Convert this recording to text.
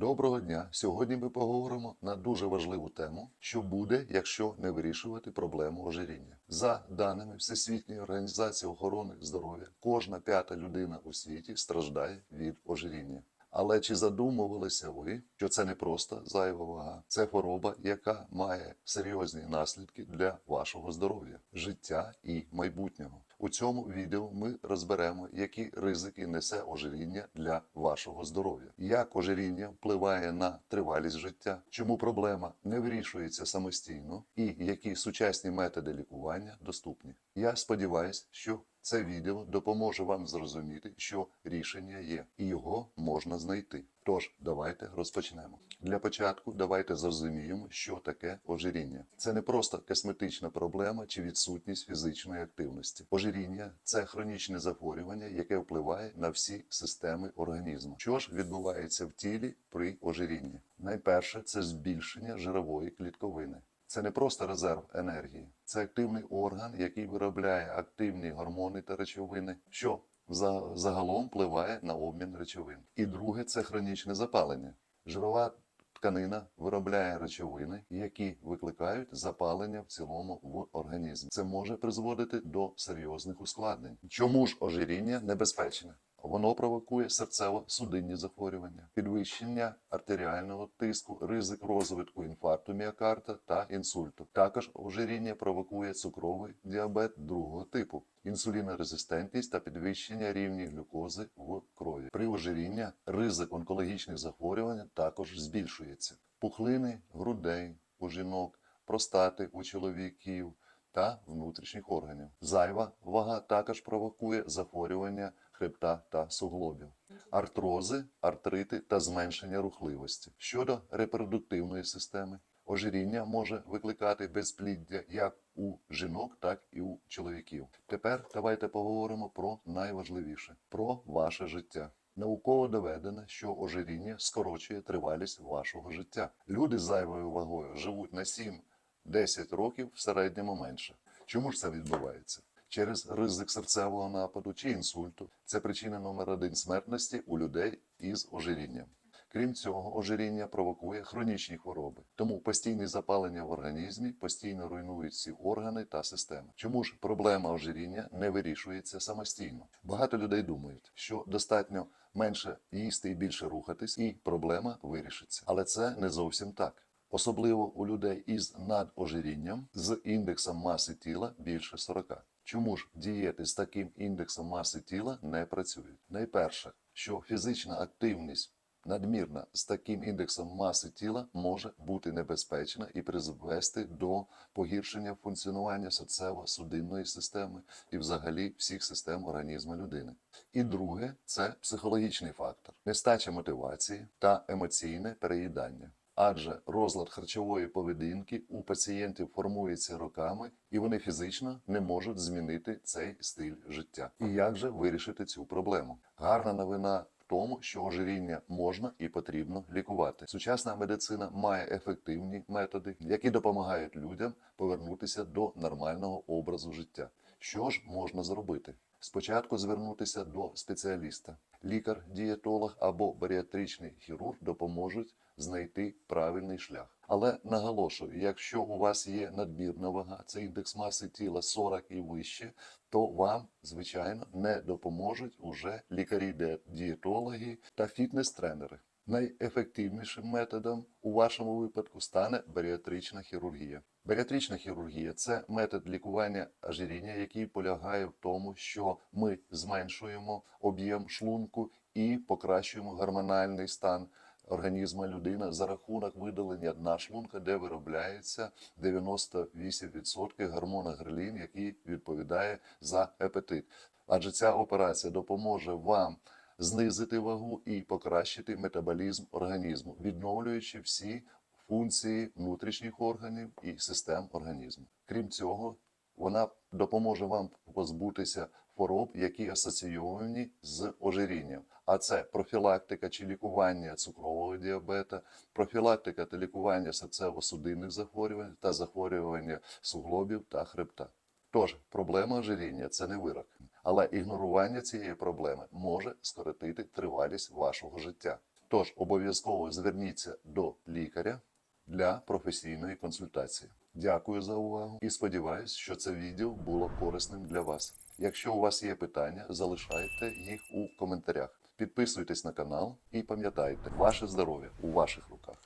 Доброго дня! Сьогодні ми поговоримо на дуже важливу тему, що буде, якщо не вирішувати проблему ожиріння. За даними Всесвітньої організації охорони здоров'я, кожна п'ята людина у світі страждає від ожиріння. Але чи задумувалися ви, що це не просто зайва вага, це хвороба, яка має серйозні наслідки для вашого здоров'я, життя і майбутнього? У цьому відео ми розберемо, які ризики несе ожиріння для вашого здоров'я, як ожиріння впливає на тривалість життя, чому проблема не вирішується самостійно, і які сучасні методи лікування доступні. Я сподіваюся, що це відео допоможе вам зрозуміти, що рішення є, і його можна знайти. Тож, давайте розпочнемо. Для початку давайте зрозуміємо, що таке ожиріння. Це не просто косметична проблема чи відсутність фізичної активності. Ожиріння це хронічне захворювання, яке впливає на всі системи організму. Що ж відбувається в тілі при ожирінні? Найперше це збільшення жирової клітковини. Це не просто резерв енергії, це активний орган, який виробляє активні гормони та речовини, що за- загалом впливає на обмін речовин. І друге це хронічне запалення. Жирова тканина виробляє речовини, які викликають запалення в цілому в організмі. Це може призводити до серйозних ускладнень. Чому ж ожиріння небезпечне? Воно провокує серцево-судинні захворювання, підвищення артеріального тиску, ризик розвитку інфаркту міокарда та інсульту. Також ожиріння провокує цукровий діабет другого типу, інсулінорезистентність та підвищення рівня глюкози в крові. При ожирінні ризик онкологічних захворювань також збільшується. Пухлини грудей у жінок, простати у чоловіків та внутрішніх органів. Зайва вага також провокує захворювання хребта та суглобів, артрози, артрити та зменшення рухливості. Щодо репродуктивної системи, ожиріння може викликати безпліддя як у жінок, так і у чоловіків. Тепер давайте поговоримо про найважливіше про ваше життя. Науково доведено, що ожиріння скорочує тривалість вашого життя. Люди з зайвою вагою живуть на 7-10 років в середньому менше. Чому ж це відбувається? Через ризик серцевого нападу чи інсульту це причина номер один смертності у людей із ожирінням. Крім цього, ожиріння провокує хронічні хвороби, тому постійне запалення в організмі постійно руйнують всі органи та системи. Чому ж проблема ожиріння не вирішується самостійно? Багато людей думають, що достатньо менше їсти і більше рухатись, і проблема вирішиться. Але це не зовсім так. Особливо у людей із надожирінням з індексом маси тіла більше 40. Чому ж дієти з таким індексом маси тіла не працюють? Найперше, що фізична активність надмірна з таким індексом маси тіла може бути небезпечна і призвести до погіршення функціонування серцево-судинної системи і взагалі всіх систем організму людини. І друге це психологічний фактор, нестача мотивації та емоційне переїдання. Адже розлад харчової поведінки у пацієнтів формується роками, і вони фізично не можуть змінити цей стиль життя. І як же вирішити цю проблему? Гарна новина в тому, що ожиріння можна і потрібно лікувати. Сучасна медицина має ефективні методи, які допомагають людям повернутися до нормального образу життя. Що ж можна зробити? Спочатку звернутися до спеціаліста. Лікар, дієтолог або баріатричний хірург допоможуть знайти правильний шлях. Але наголошую, якщо у вас є надмірна вага, це індекс маси тіла 40 і вище, то вам, звичайно, не допоможуть уже лікарі-дієтологи та фітнес-тренери. Найефективнішим методом у вашому випадку стане баріатрична хірургія. Баріатрична хірургія це метод лікування ожиріння, який полягає в тому, що ми зменшуємо об'єм шлунку і покращуємо гормональний стан організму людини за рахунок видалення дна шлунка, де виробляється 98% гормону грелін, який відповідає за апетит. Адже ця операція допоможе вам знизити вагу і покращити метаболізм організму, відновлюючи всі функції внутрішніх органів і систем організму. Крім цього, вона допоможе вам позбутися хвороб, які асоційовані з ожирінням. А це профілактика чи лікування цукрового діабета, профілактика та лікування серцево-судинних захворювань та захворювання суглобів та хребта. Тож проблема ожиріння це не вирок, але ігнорування цієї проблеми може скоротити тривалість вашого життя. Тож обов'язково зверніться до лікаря для професійної консультації. Дякую за увагу і сподіваюся, що це відео було корисним для вас. Якщо у вас є питання, залишайте їх у коментарях. Підписуйтесь на канал і пам'ятайте, ваше здоров'я у ваших руках.